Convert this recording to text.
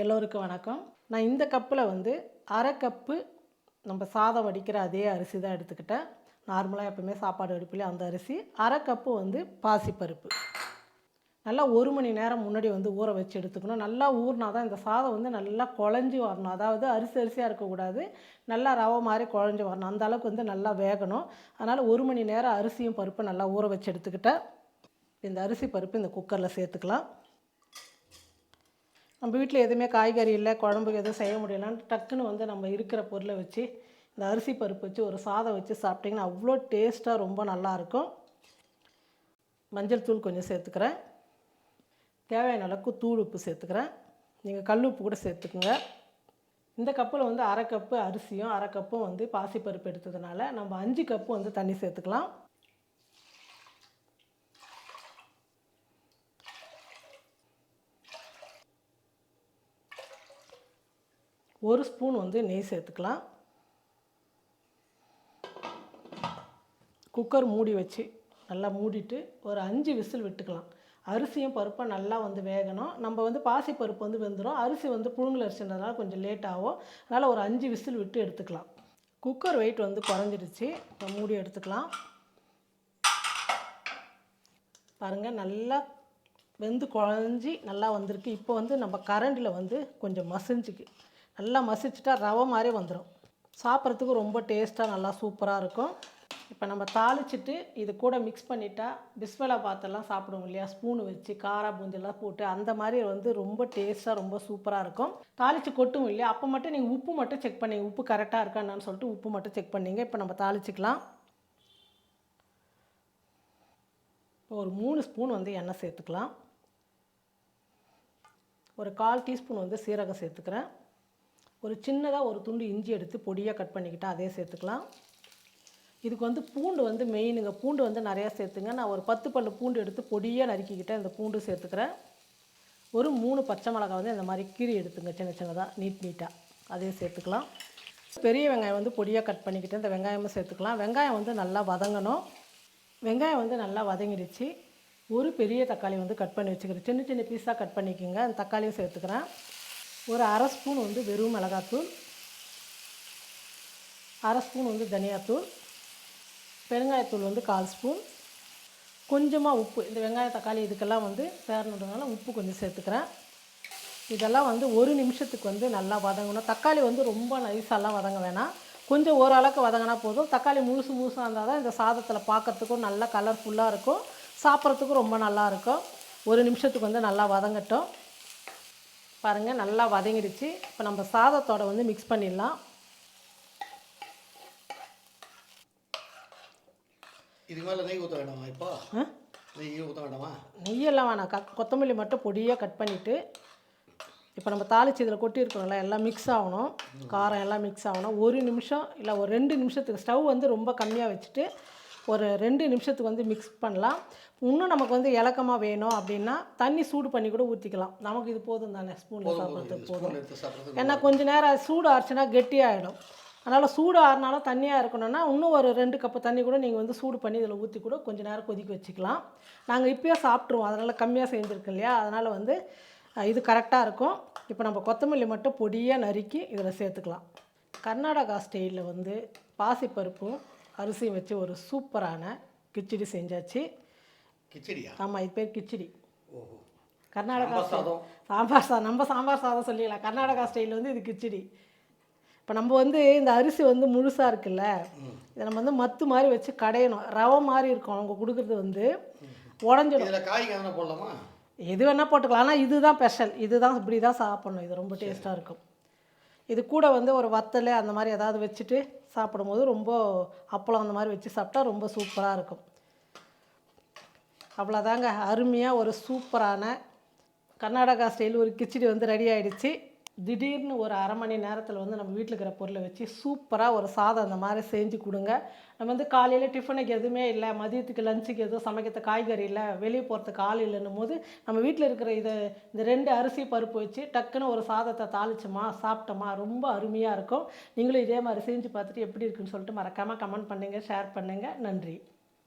எல்லோருக்கும் வணக்கம். நான் இந்த கப்பில் வந்து அரை கப்பு நம்ம சாதம் வடிக்கிற அதே அரிசி தான் எடுத்துக்கிட்டேன். நார்மலாக எப்பவுமே சாப்பாடு வடிப்பிலே அந்த அரிசி அரை கப்பு வந்து பாசிப்பருப்பு. நல்லா ஒரு மணி நேரம் முன்னாடி வந்து ஊற வச்சு எடுத்துக்கணும். நல்லா ஊறினா தான் இந்த சாதம் வந்து நல்லா குழஞ்சி வரணும். அதாவது அரிசி அரிசியாக இருக்கக்கூடாது. நல்லா ரவை மாதிரி குழஞ்சி வரணும். அந்த அளவுக்கு வந்து நல்லா வேகணும். அதனால் ஒரு மணி நேரம் அரிசியும் பருப்பும் நல்லா ஊற வச்சு எடுத்துக்கிட்டேன். இந்த அரிசி பருப்பு இந்த குக்கரில் சேர்த்துக்கலாம். நம்ம வீட்டில் எதுவுமே காய்கறி இல்லை குழம்பு எதுவும் செய்ய முடியலான்னு டக்குன்னு வந்து நம்ம இருக்கிற பொருளை வச்சு இந்த அரிசி பருப்பு வச்சு ஒரு சாதம் வச்சு சாப்பிட்டிங்கன்னா அவ்வளோ டேஸ்ட்டாக ரொம்ப நல்லாயிருக்கும் மஞ்சள் தூள் கொஞ்சம் சேர்த்துக்கிறேன். தேவையான அளவுக்கு தூள் உப்பு சேர்த்துக்கிறேன். நீங்கள் கல் உப்பு கூட சேர்த்துக்குங்க. இந்த கப்பில் வந்து அரை கப்பு அரிசியும் அரை கப்பும் வந்து பாசிப்பருப்பு எடுத்ததுனால நம்ம அஞ்சு கப்பு வந்து தண்ணி சேர்த்துக்கலாம். ஒரு ஸ்பூன் வந்து நெய் சேர்த்துக்கலாம். குக்கர் மூடி வச்சு நல்லா மூடிட்டு ஒரு அஞ்சு விசில் விட்டுக்கலாம். அரிசியும் பருப்பும் நல்லா வந்து வேகணும். நம்ம வந்து பாசி பருப்பு வந்து வெந்துடும் அரிசி வந்து புழுங்கல் அரிசின்றதுனால கொஞ்சம் லேட் ஆகும். அதனால் ஒரு அஞ்சு விசில் விட்டு எடுத்துக்கலாம். குக்கர் வெயிட் வந்து குறைஞ்சிடுச்சு. இப்போ மூடி எடுத்துக்கலாம். பாருங்கள் நல்லா வெந்து குழஞ்சி நல்லா வந்திருக்கு. இப்போ வந்து நம்ம கரண்டில் வந்து கொஞ்சம் மசிஞ்சுக்கு. நல்லா மசிச்சுட்டா ரவை மாதிரி வந்துடும் சாப்பிட்றதுக்கு ரொம்ப டேஸ்ட்டாக நல்லா சூப்பராக இருக்கும். இப்போ நம்ம தாளிச்சிட்டு இது கூட மிக்ஸ் பண்ணிட்டா பிஸ்வலா பாத்தெல்லாம் சாப்பிடுவோம் இல்லையா? ஸ்பூன் வச்சு காரா பூந்தெல்லாம் போட்டு அந்த மாதிரி வந்து ரொம்ப டேஸ்ட்டாக ரொம்ப சூப்பராக இருக்கும். தாளித்து கொட்டும் இல்லையா? அப்போ மட்டும் நீங்கள் உப்பு மட்டும் செக் பண்ணிங்க உப்பு கரெக்டாக இருக்கான்னு சொல்லிட்டு உப்பு மட்டும் செக் பண்ணிங்க. இப்போ நம்ம தாளிச்சிக்கலாம். ஒரு மூணு ஸ்பூன் வந்து எண்ணெய் சேர்த்துக்கலாம். ஒரு கால் டீஸ்பூன் வந்து சீரகம் சேர்த்துக்கிறேன். ஒரு சின்னதாக ஒரு துண்டு இஞ்சி எடுத்து பொடியாக கட் பண்ணிக்கிட்டால் அதே சேர்த்துக்கலாம். இதுக்கு வந்து பூண்டு வந்து மெயினுங்க பூண்டு வந்து நிறையா சேர்த்துங்க. நான் ஒரு பத்து பல்லு பூண்டு எடுத்து பொடியாக நறுக்கிக்கிட்டேன் இந்த பூண்டு சேர்த்துக்கிறேன். ஒரு மூணு பச்சை மிளகாய் வந்து இந்த மாதிரி கீரி எடுத்துங்க. சின்ன சின்னதாக நீட் நீட்டாக அதையும் சேர்த்துக்கலாம். பெரிய வெங்காயம் வந்து பொடியாக கட் பண்ணிக்கிட்டு இந்த வெங்காயமும் சேர்த்துக்கலாம். வெங்காயம் வந்து நல்லா வதங்கணும். வெங்காயம் வந்து நல்லா வதங்கிடுச்சு. ஒரு பெரிய தக்காளி வந்து கட் பண்ணி வச்சுக்கிறேன். சின்ன சின்ன பீஸாக கட் பண்ணிக்கோங்க. அந்த தக்காளியும் சேர்த்துக்கிறேன். ஒரு அரை ஸ்பூன் வந்து வெறும் மிளகாத்தூள் அரை ஸ்பூன் வந்து தனியாத்தூள் பெருங்காயத்தூள் வந்து கால் ஸ்பூன் கொஞ்சமாக உப்பு. இந்த வெங்காயம் தக்காளி இதுக்கெல்லாம் வந்து சேரணுன்றதுனால உப்பு கொஞ்சம் சேர்த்துக்கிறேன். இதெல்லாம் வந்து ஒரு நிமிஷத்துக்கு வந்து நல்லா வதங்கணும். தக்காளி வந்து ரொம்ப நைஸாலாம் வதங்க வேணாம். கொஞ்சம் ஓரளவுக்கு வதங்கினா போதும். தக்காளி முழுசு முழுசாக இருந்தால் தான் இந்த சாதத்தில் பார்க்குறதுக்கும் நல்லா கலர்ஃபுல்லாக இருக்கும். சாப்பிட்றதுக்கும் ரொம்ப நல்லா இருக்கும். ஒரு நிமிஷத்துக்கு வந்து நல்லா வதங்கட்டும். பாருங்கள் நல்லா வதங்கிடுச்சு. இப்போ நம்ம சாதத்தோட வந்து மிக்ஸ் பண்ணிடலாம். இதுக்கு மேலே நெய் ஊற்ற வேண்டாமா இப்போ? நெய் ஊற்ற வேண்டாமா? நெய்யெல்லாம் வேணாம். க கொத்தமல்லி மட்டும் பொடியாக கட் பண்ணிவிட்டு இப்போ நம்ம தாளிச்சு இதில் கொட்டியிருக்கிறோம்ல எல்லாம் மிக்ஸ் ஆகணும். காரம் எல்லாம் மிக்ஸ் ஆகணும். ஒரு நிமிஷம் இல்லை ஒரு ரெண்டு நிமிஷத்துக்கு ஸ்டவ் வந்து ரொம்ப கம்மியாக வச்சுட்டு ஒரு ரெண்டு நிமிஷத்துக்கு வந்து மிக்ஸ் பண்ணலாம். இன்னும் நமக்கு வந்து இலக்கமாக வேணும் அப்படின்னா தண்ணி சூடு பண்ணி கூட ஊற்றிக்கலாம் நமக்கு இது போதும் தானே? ஸ்பூனில் சாப்பிட்றதுக்கு போதும். ஏன்னா கொஞ்ச நேரம் சூடு ஆச்சுன்னா கெட்டியாகிடும் அதனால் சூடு ஆறுனாலும் தண்ணியாக இருக்கணும்னா இன்னும் ஒரு ரெண்டு கப்பு தண்ணி கூட நீங்கள் வந்து சூடு பண்ணி இதில் ஊற்றி கூட கொஞ்ச நேரம் கொதிக்க வச்சுக்கலாம். நாங்கள் இப்போயே சாப்பிட்ருவோம் அதனால் கம்மியாக செஞ்சுருக்கோம் இல்லையா? அதனால் வந்து இது கரெக்டாக இருக்கும். இப்போ நம்ம கொத்தமல்லி மட்டும் பொடியாக நறுக்கி இதில் சேர்த்துக்கலாம். கர்நாடகா ஸ்டைலில் வந்து பாசிப்பருப்பும் அரிசியும் வச்சு ஒரு சூப்பரான கிச்சடி செஞ்சாச்சு. கிச்சடியா? ஆமாம் இது பேர் கிச்சடி. ஓஹோ. கர்நாடகா சாதம். சாம்பார் சாதம் நம்ம சாம்பார் சாதம் சொல்லிடலாம். கர்நாடகா ஸ்டைலில் வந்து இது கிச்சடி. இப்போ நம்ம வந்து இந்த அரிசி வந்து முழுசாக இருக்குல்ல இதை நம்ம வந்து மத்து மாதிரி வச்சு கடையணும். ரவை மாதிரி இருக்கும். அவங்க கொடுக்குறது வந்து உடஞ்சிடும். எதனா போடலாமா? எது வேணால் போட்டுக்கலாம். ஆனால் இதுதான் ஸ்பெஷல். இதுதான் இப்படி தான் சாப்பிடணும். இது ரொம்ப டேஸ்ட்டாக இருக்கும். இது கூட வந்து ஒரு வத்தல் அந்த மாதிரி ஏதாவது வச்சுட்டு சாப்பிடும்போது ரொம்ப அப்பளம் அந்த மாதிரி வச்சு சாப்பிட்டா ரொம்ப சூப்பராக இருக்கும். அவ்வளோதாங்க அருமையாக ஒரு சூப்பரான கர்நாடகா ஸ்டைல் ஒரு கிச்சடி வந்து ரெடி ஆகிடுச்சி திடீர்னு ஒரு அரை மணி நேரத்தில் வந்து நம்ம வீட்டில் இருக்கிற பொருளை வச்சு சூப்பராக ஒரு சாதம் அந்த மாதிரி செஞ்சு கொடுங்க. நம்ம வந்து காலையில் டிஃபனுக்கு எதுவுமே இல்லை மதியத்துக்கு லஞ்சுக்கு எதுவும் சமைக்கிறது காய்கறி இல்லை வெளியே போகிறதுக்கு ஆள் இல்லைன்னும் போது நம்ம வீட்டில் இருக்கிற இதை இந்த ரெண்டு அரிசி பருப்பு வச்சு டக்குன்னு ஒரு சாதத்தை தாளிச்சோமா சாப்பிட்டோமா ரொம்ப அருமையாக இருக்கும். நீங்களும் இதே மாதிரி செஞ்சு பார்த்துட்டு எப்படி இருக்குன்னு சொல்லிட்டு மறக்காமல் கமெண்ட் பண்ணுங்கள் ஷேர் பண்ணுங்கள் நன்றி.